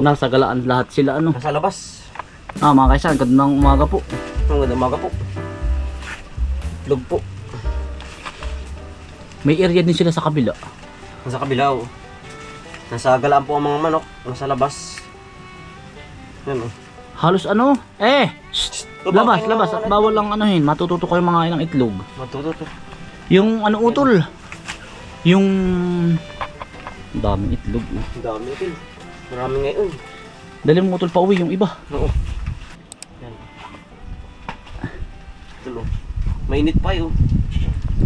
Nasa galaan lahat sila ano. Nasa labas. Ah mga kaisan, gandang umaga po. Ang ganda umaga po. Itlog po. May area din sila sa kabila. Nasa kabila oh. Nasa galaan po ang mga manok. Nasa labas. Yan oh. Halos ano? Eh! shh, labas, labas. At bawal lang anuhin. Matututo kayo mga ilang itlog. Matuto to. Yung ano utol? Yung... Ang daming itlog. oh. Ang dami ito. Marami ngayon. Dali mo utol pa uwi yung iba. Oo. Yan. Ito lo. Mainit pa yun.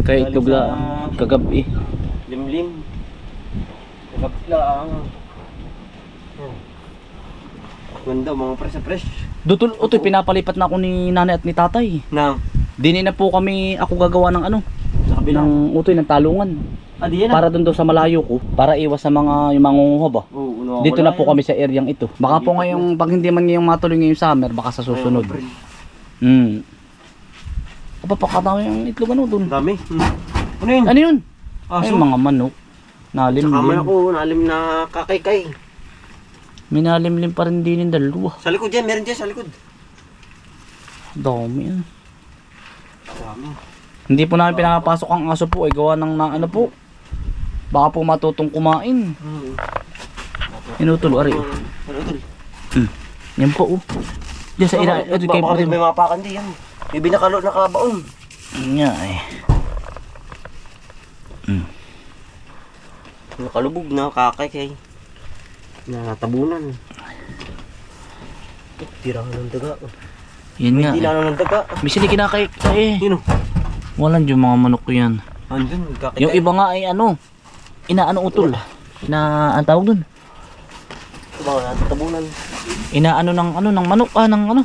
Kaya Galing itlog lang kagabi. Limlim. Nagapit lang. Yan. Ganda mga fresh na fresh. Dutol, utoy, pinapalipat na ako ni nanay at ni tatay. Na. Dini na po kami, ako gagawa ng ano, Sa kabila. ng utoy, ng talungan. Ah, di yan ah. Para doon daw sa malayo ko, para iwas sa mga yung mangunguha ba. Oo, uno, Dito na po yan. kami sa areang ito. Baka po ngayong, pag hindi man ngayong matuloy ngayong summer, baka sa susunod. Ayun. Hmm. Kapapakataw yung itlog ano doon. Ang dami. Hmm. Ano yun? Ano yun? Ah, Ay, so, mga manok. Nalim Saka man lim. ako, nalim na kakaykay. Minalimlim pa rin din yung dalawa. Sa likod dyan, meron dyan sa likod. Dami yan. Dami. Hindi po namin pinapasok ang aso po ay gawa ng na, ano po. Baka po matutong kumain. Hmm. Inutulo, ari. Ano ito? Yan po. Oh. Diyan sa ina. Ito kay Baka may mapakan di yan. May binakalo nakabaon. Nga eh. Nakalubog na kakaykay. Natabunan. Tira ka ng daga. Yan nga. Hindi Eh. na ng daga. Misi di kinakay eh. Yun o. Walang yung mga manok ko yan. Andun, kakay. Yung iba nga ay ano. Inaano utol. Ina ang tawag dun. Ito ba, natatabunan. Inaano ng ano ng manok ah ng ano.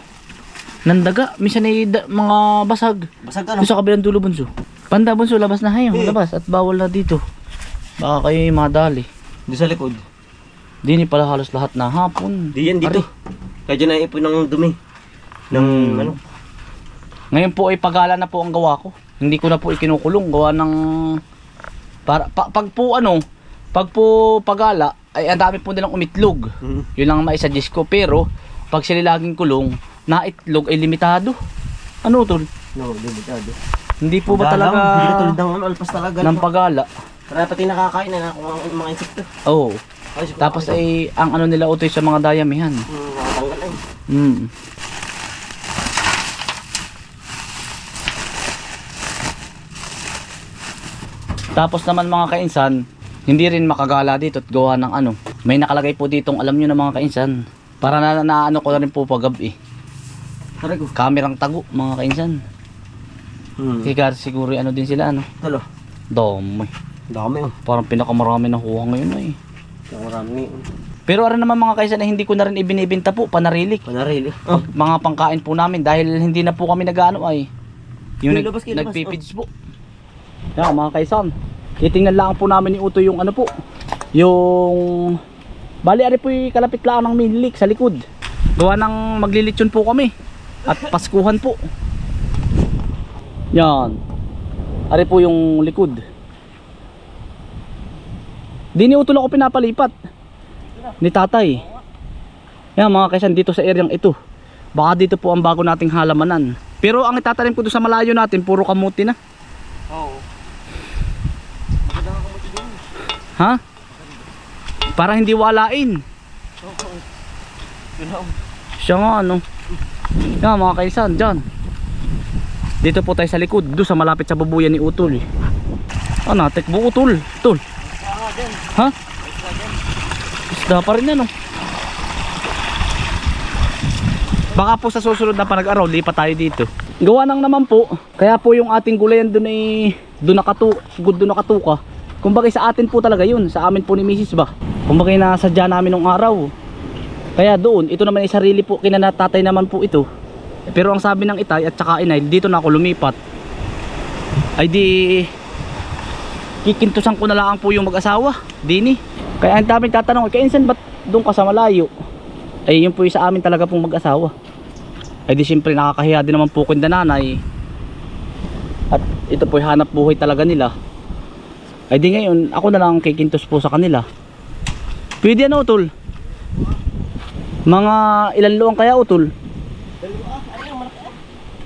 Ng daga. Minsan ay da- mga basag. Basag ka no? Doon sa kabilang dulo bunso. Panda bunso labas na hayo. Eh. Labas at bawal na dito. Baka kayo yung madali. Doon sa likod. Dini pala halos lahat na hapon. Di yan dito. Kaya dyan na ipon ng dumi. Ng Hmm. ano. Ngayon po ay pagala na po ang gawa ko. Hindi ko na po ikinukulong gawa ng para pa- pag po ano, pag po pagala ay ang dami po nilang umitlog. Hmm. Yun lang ang maisuggest ko pero pag sila laging kulong, na itlog ay limitado. Ano tol? No, delikado. Hindi po ba Hindi talaga tulad ng ano, alpas talaga. ng pagala? Kaya pati nakakain na ako ang mga insekto. Oo. Ay, Tapos ay ang ano nila utoy sa mga dayamihan. Hmm, nakatanggal ay. Mm. Tapos naman mga kainsan, hindi rin makagala dito at gawa ng ano. May nakalagay po ditong alam nyo na mga kainsan. Para na, na ano ko na rin po pagabi. Taray ko. Kamerang tago mga kainsan. Hmm. Kaya siguro ano din sila ano. Talo. Dami. Dami oh. Parang pinakamarami na kuha ngayon ay. Ang marami. Pero ano naman mga kainsan na hindi ko na rin ibinibenta po, panarilik. Panarili. Oh. Mga pangkain po namin dahil hindi na po kami nag-ano ay yung nag, nagpipits po. Yan mga kaisan. Titingnan lang po namin ni Uto yung ano po. Yung Bali ari po yung kalapit lang ng Minlik sa likod. Gawa ng maglilitsyon po kami. At paskuhan po. Yan. Ari po yung likod. Di ni Utol ako pinapalipat. Ni tatay. Yan mga kaisan dito sa areang ito. Baka dito po ang bago nating halamanan. Pero ang itatanim ko doon sa malayo natin, puro kamuti na. Oo. Ha? Para hindi walain. Siya nga ano. Yan mga kaisan, dyan. Dito po tayo sa likod, doon sa malapit sa bubuyan ni Utol. Ah, natik mo Utol. Utol. Ha? Isda pa rin yan oh. Baka po sa susunod na panag-araw, lipat tayo dito. Gawa nang naman po, kaya po yung ating gulayan doon ay doon nakatu, doon nakatuka. Kumbaga sa atin po talaga yun, sa amin po ni Mrs. ba. Kumbaga nasadya namin nung araw. Kaya doon, ito naman ay sarili po, kinanatatay naman po ito. Pero ang sabi ng itay at saka inay, dito na ako lumipat. Ay di, kikintusan ko na lang po yung mag-asawa, dini. Kaya ang daming tatanong, kaya insan ba't doon ka sa malayo? Ay yun po yung sa amin talaga pong mag-asawa. Ay di siyempre nakakahiya din naman po kung nanay. At ito po hanap buhay talaga nila. Ay di ngayon, ako na lang kikintos po sa kanila. Pwede ano, utol? Mga ilan luang kaya, utol?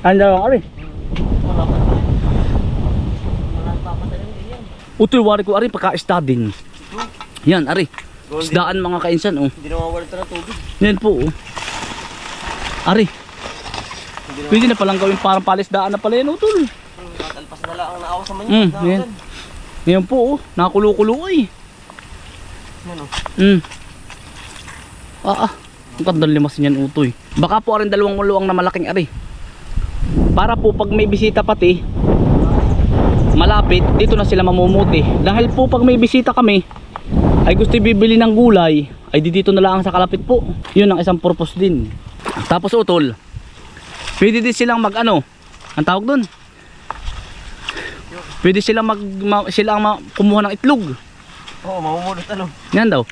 Ano lang, ari? Utol, wari ko, ari, pagka-isda din. Yan, ari. Isdaan mga kainsan, oh. Hindi na mawala ito ng tubig. Yan po, oh. Ari. Pwede na palang gawin parang palisdaan na pala yan, utol. Tatalpas na lang ang naawa sa manyo. Mm, yan. Ngayon po, oh. Nakulo-kulo, ay. Yan, oh. Mm. Ah, ah. Ang kandang limas niyan utoy. Baka po rin dalawang muluang na malaking ari. Para po pag may bisita pati, malapit, dito na sila mamumuti. Dahil po pag may bisita kami, ay gusto bibili ng gulay, ay di dito na lang sa kalapit po. Yun ang isang purpose din. Tapos utol, pwede din silang mag ano, ang tawag doon? Pwede silang mag, ma, sila ang ma- kumuha ng itlog. Oo, mamumulot ano. Yan daw.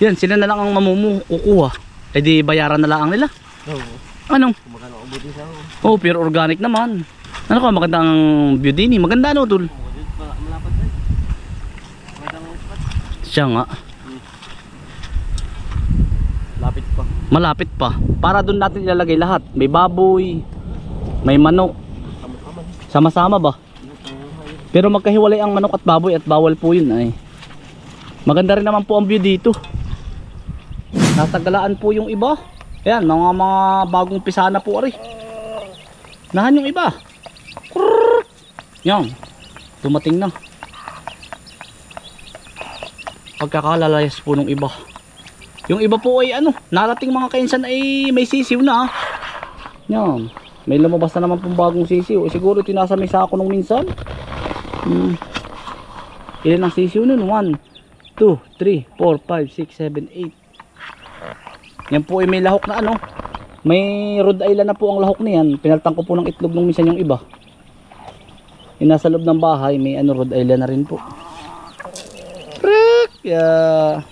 Yan, sila na lang ang mamumu kukuha. Eh di bayaran na lang nila. Oo. Anong? Kumagano ang buti sa ako. Oh, pure organic naman. Ano ka, magandang view din eh. Maganda no, tol? Malapad na. Magandang spot. Siya nga. Lapit pa. Malapit pa. Para doon natin ilalagay lahat. May baboy, may manok. Sama-sama ba? Pero magkahiwalay ang manok at baboy at bawal po yun ay. Maganda rin naman po ang view dito. Nasa galaan po yung iba. Ayan, mga mga bagong pisana po ari. Nahan yung iba. Krrrr. Yan. Dumating na. Pagkakalalayas po ng iba. Yung iba po ay ano, narating mga kainsan ay may sisiw na. ah. Yan. May lumabas na naman pong bagong sisiw. Eh, siguro tinasa may sako nung minsan. Hmm. Ilan ang sisiw nun? 1, 2, 3, 4, 5, 6, 7, 8. Yan po ay may lahok na ano. May Rhode Island na po ang lahok niyan. Pinaltan ko po ng itlog nung minsan yung iba. Yung nasa loob ng bahay, may ano Rhode Island na rin po. Frick! Yeah.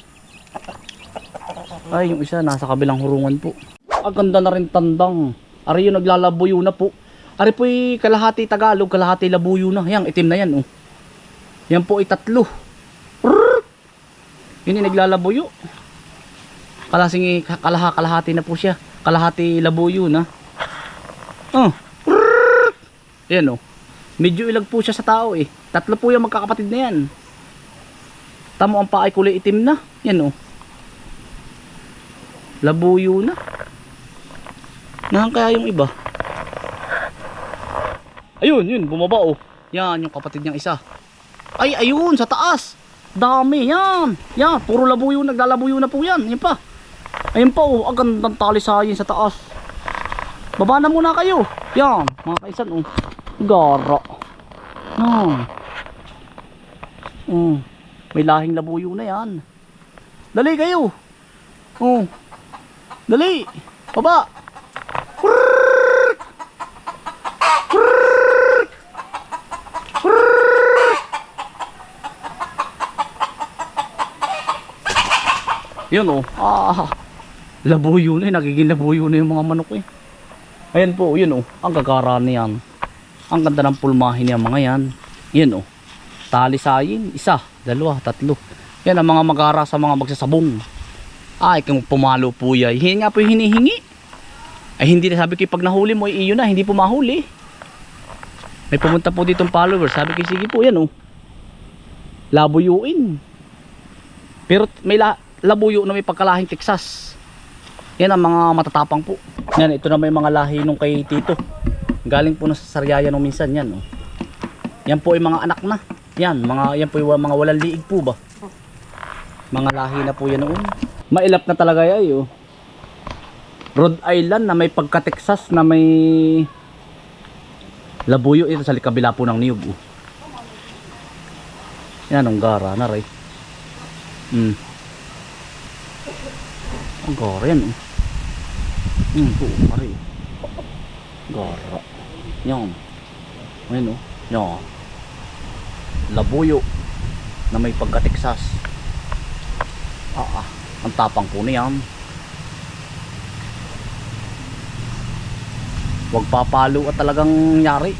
Ay, yung isa nasa kabilang hurungan po. Ang ganda na rin tandang. Ari yung naglalabuyo na po. Ari po kalahati Tagalog, kalahati labuyo na. Yan, itim na yan. Oh. Yan po ay tatlo. Prrrr! Yun yung naglalabuyo. Kalasing kalaha, kalahati na po siya. Kalahati labuyo na. Oh. Prrrr! Yan oh. Medyo ilag po siya sa tao eh. Tatlo po yung magkakapatid na yan. Tamo ang paa ay kulay itim na. Yan oh. Labuyo na. Nahan kaya yung iba? Ayun, yun, bumaba oh. Yan, yung kapatid niyang isa. Ay, ayun, sa taas. Dami, yan. Yan, puro labuyo, naglalabuyo na po yan. Yan pa. Ayun pa oh, ang gandang talisayin sa taas. Baba na muna kayo. Yan, mga kaisan oh. Gara. Yan. Mm. May lahing labuyo na yan. Dali kayo. Oh. Dali. Baba. Yun oh. Ah. Labuyo na eh. Nagiging labuyo na yung mga manok eh. Ayan po. Yun oh. Ang gagara niyan. Ang ganda ng pulmahin niya mga yan. Yan oh. Talisayin. Isa. Dalawa. Tatlo. Yan ang mga magara sa mga magsasabong. Ay kung pumalo po yan. Hindi nga po yung hinihingi. Ay hindi na sabi ko pag nahuli mo ay iyo na. Hindi po mahuli. May pumunta po ditong followers. Sabi ko sige po yan oh. Labuyuin. Pero may la labuyo na may pagkalahing Texas. Yan ang mga matatapang po. Yan, ito na may mga lahi nung kay Tito. Galing po sa Sariaya nung minsan yan. Oh. Yan po ay mga anak na. Yan, mga, yan po yung mga walang liig po ba. Mga lahi na po yan noon. Mailap na talaga yan oh. Rhode Island na may pagka-Texas na may labuyo ito sa kabila po ng niyog. Oh. Yan ang gara na rin. Hmm. Oh. Hmm, po, pare. Gara. Yan. Ayan oh. Yan. Labuyo na may pagka-Texas. Ah, ah. Ang tapang po niyan. Huwag papalo at talagang yari.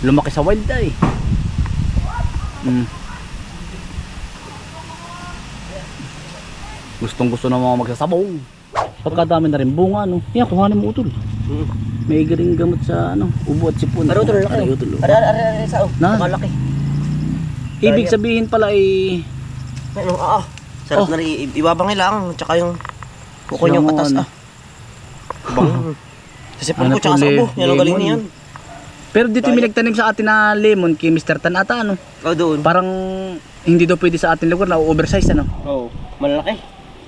Lumaki sa wild eh. Hmm. Gustong gusto ng mga magsasabong. Pagkadami na rin bunga, no? Yan, kuhanin mo utol. Hmm. May garing gamot sa ano, ubo at sipon. Pero utol, laki. Aray, utol. Ari, ari, ari, ari, sa oh. Na? Malaki. Ibig sabihin pala ay Ano, ah, ah. Sarap Oh. na rin. i- Ibabangay lang. Tsaka yung kuko yung katas ano. ah. Bang. Sa sipon Ano ko tsaka sa ubo. Yan ang galing niyan. Pero dito may nagtanim sa atin na lemon kay Mr. Tan ata ano. Oh, doon. Parang hindi daw pwede sa atin lugar na oversize ano. Oo. Malaki.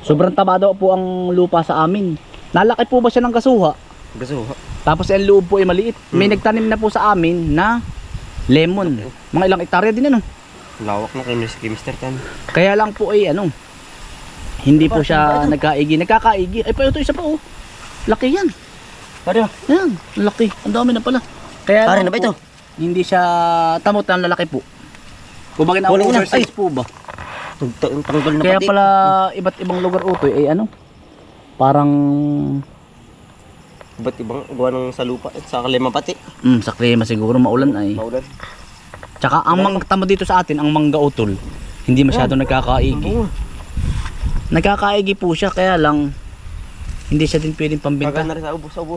Sobrang taba daw po ang lupa sa amin. Nalaki po ba siya ng kasuha? Gaso. Tapos ang loob po ay maliit. May Hmm. nagtanim na po sa amin na lemon. Mga ilang hektarya din ano. Lawak na kay Mr. Tan. Kaya lang po ay ano. Hindi po siya nagkaigi. Nagkakaigi. Ay pa ito isa pa oh. Laki yan. Pare, Yan. Laki. Ang dami na pala. Kaya pare lang na ba po, ito? Hindi siya tamot ng lalaki po. Kunin na. oversize Ay. po ba? Tanggal na Kaya pati. pala iba't ibang lugar utoy ay ano? Parang Ba't ibang gawa ng sa lupa at sa kalima pati. mm, sa klima siguro maulan ay. Maulan. Tsaka ang mang tama dito sa atin, ang mangga utol, hindi masyado nagkakaigi. Nagkakaigi po siya kaya lang hindi siya din pwedeng pambenta. Tagal na rin sa ubo, sa ubo.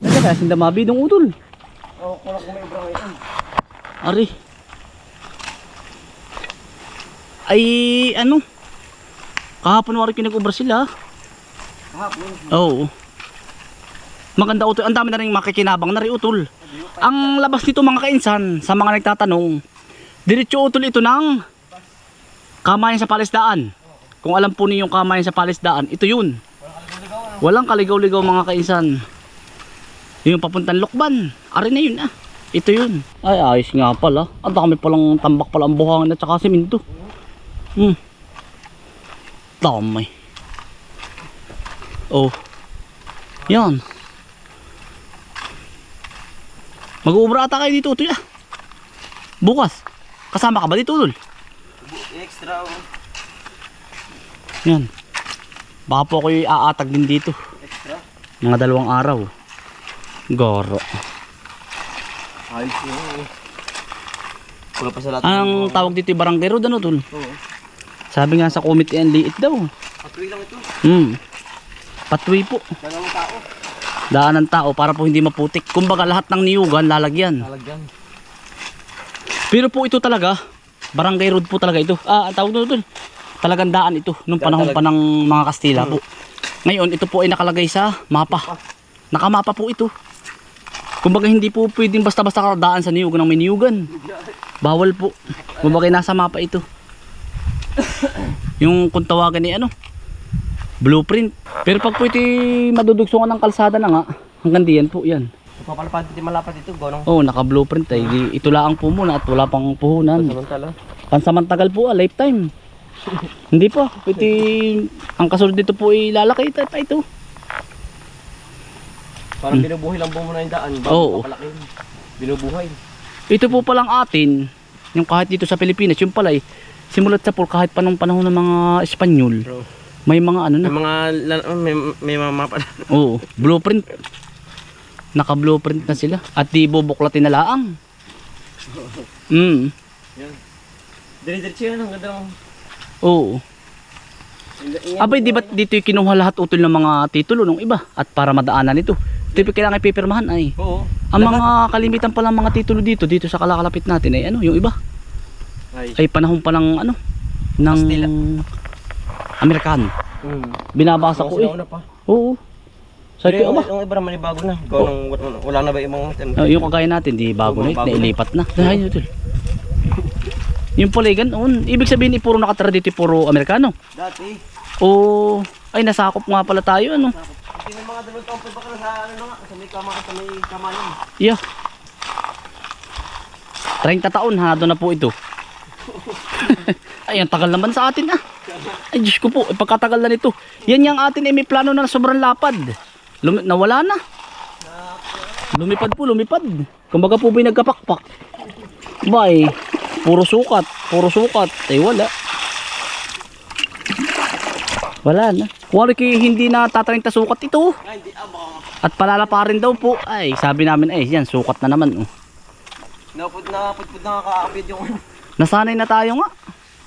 Kaya kaya sindamabi dong utol. Oo, kung kung may ibang ngayon. Ari. Ay ano? Kahapon wari pinag-ubra sila. Hapon. Oo. Maganda utol. Ang dami na rin makikinabang na rin utol. Ang labas nito mga kainsan sa mga nagtatanong, diretso utol ito ng kamayan sa palisdaan. Kung alam po niyo yung kamayan sa palisdaan, ito yun. Walang kaligaw-ligaw mga kainsan. Yung papuntang Lokban. Ari na yun ah. Ito yun. Ay ayos nga pala. Ang dami palang tambak pala ang buhangin at saka simento. Hmm. Dami. Oh. Yan. Mag-uubra ata kayo dito, Utoy ah. Bukas. Kasama ka ba dito, Utol? Extra. oh. Yan. Baka po ako'y aatag din dito. Extra. Mga dalawang araw. Goro. Ayos yun. Wala pa sa lahat. Ang tawag dito yung barangay road, ano, Tol? Oo. Sabi nga sa committee, ang liit daw. Patuloy lang ito. Hmm. Patwi po. Dalawang tao. Daan ng tao para po hindi maputik. Kumbaga lahat ng niyugan lalagyan. Lalagyan. Pero po ito talaga, barangay road po talaga ito. Ah, ang tawag doon, talagang daan ito nung panahon pa ng mga Kastila po. Ngayon, ito po ay nakalagay sa mapa. Nakamapa po ito. Kumbaga hindi po pwedeng basta-basta daan sa niyugan ng may niyugan. Bawal po. Kumbaga nasa mapa ito. Yung kung tawagan ni ano, blueprint. Pero pag po ito madudugsungan ng kalsada na nga, hanggang diyan po yan. Papalapad dito malapad dito. Gonong. Oh, naka-blueprint ay ito lang po muna at wala pang puhunan. Samantala. Pansamantagal po, ah, lifetime. Hindi pa. Pwede, ang kasunod dito po ay lalaki ito. ito, ito. Parang binubuhay lang po muna yung daan. Bago Oo. papalakin. Binubuhay. Ito po palang atin, yung kahit dito sa Pilipinas, yung palay, simulat sa pool kahit pa nung panahon ng mga Espanyol, Bro. may mga ano na. May mga la- may, may mga mapa. Oo, blueprint. Naka-blueprint na sila. At di bubuklatin na laang. Mm. Yan. Dire-diretso yan. Ang ganda ng... Oo. Abay, di ba dito yung kinuha lahat utol ng mga titulo ng iba? At para madaanan ito. Ito yung kailangan ipipirmahan ay. Oo. Ang mga kalimitan pa lang mga titulo dito, dito sa kalakalapit natin ay ano, yung iba. Ay. Ay panahon pa ng ano, ng Kastila. Amerikano. Hmm. Binabasa ko eh. Pa. Oo. Sabi ko, aba, yung, iba naman bago na. Ikaw nang wala, na ba yung mga ano? oh, yung kagaya natin, di bago Oo, na, nailipat na. Dahil yun, tol. Yung pala ganoon. Ibig sabihin, eh, puro nakatira dito, puro Amerikano. Dati. O, ay, nasakop nga pala tayo, ano. Na mga dalawang taon pa ba ka na sa ano nga? Sa may kama sa may kamayan. Yeah. 30 taon, hanado na po ito. ay, ang tagal naman sa atin ah. Ay, Diyos ko po, eh, pagkatagal na nito. Yan yung atin ay may plano na sobrang lapad. Lumi nawala na. Lumipad po, lumipad. Kumbaga po ba'y nagkapakpak. Bay, puro sukat, puro sukat. Ay, wala. Wala na. Wala kay hindi na tataring sukat ito. At palala rin daw po. Ay, sabi namin, ay, yan, sukat na naman. Oh. napud na pudpud na kakaapid yung ano. Nasanay na tayo nga.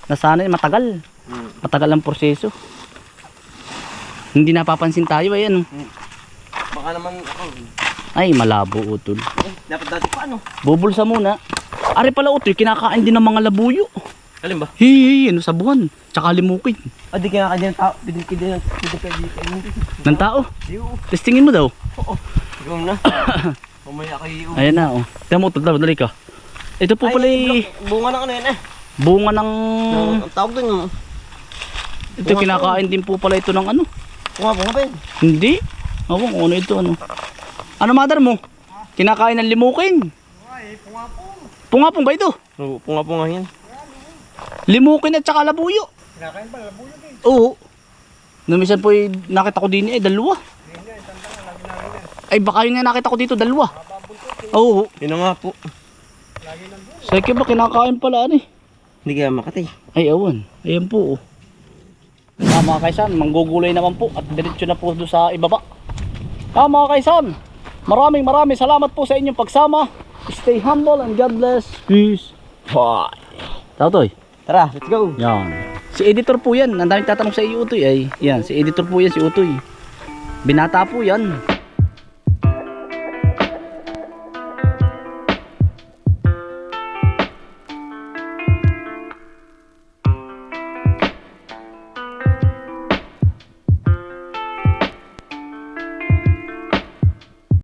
Nasanay, matagal. Matagal ang proseso. Hindi napapansin tayo ay ano. Baka naman ako. Ay, malabo utol. Eh, dapat dati pa ano? Bubulsa muna. Ari pala utol, kinakain din ng mga labuyo. Alin ba? Hihi, ano sa buwan. Tsaka limukin. Ah, di kaya kanya tao. Pwede kaya pwede kaya di kaya hindi. Ng tao. Di oo. Testingin mo daw. Oo. Ikaw na. Mamaya kayo. Ayan na oh. Tingnan mo utol, dali ka. Ito po pala Ay, eh, bunga ng ano yan eh. bunga ng... Ang tawag dun yung... Ito kinakain din po pala ito ng ano. Bunga, bunga pa yun. Hindi. Ako kung ano ito ano. Ano mother mo? Kinakain ng limukin. Pungapong ba ito? Oo, bunga bunga yan. Limukin at saka labuyo. Kinakain pa labuyo din? Oo. Numisan po eh, nakita ko din eh, dalawa. Ay baka yun nga nakita ko dito, dalawa. Oo. Yun nga po. Sa ba kinakain pala ano eh. Hindi kaya makatay. Ay awan. Ayan po oh. Ah, mga kaisan, manggugulay naman po at diretso na po doon sa ibaba. Ah, mga kaisan, maraming maraming salamat po sa inyong pagsama. Stay humble and God bless. Peace. Bye. Tao toy. Tara, let's go. Yan. Si editor po yan. Ang daming tatanong sa iyo, Utoy. Ay, yan. Si editor po yan, si Utoy. Binata po yan.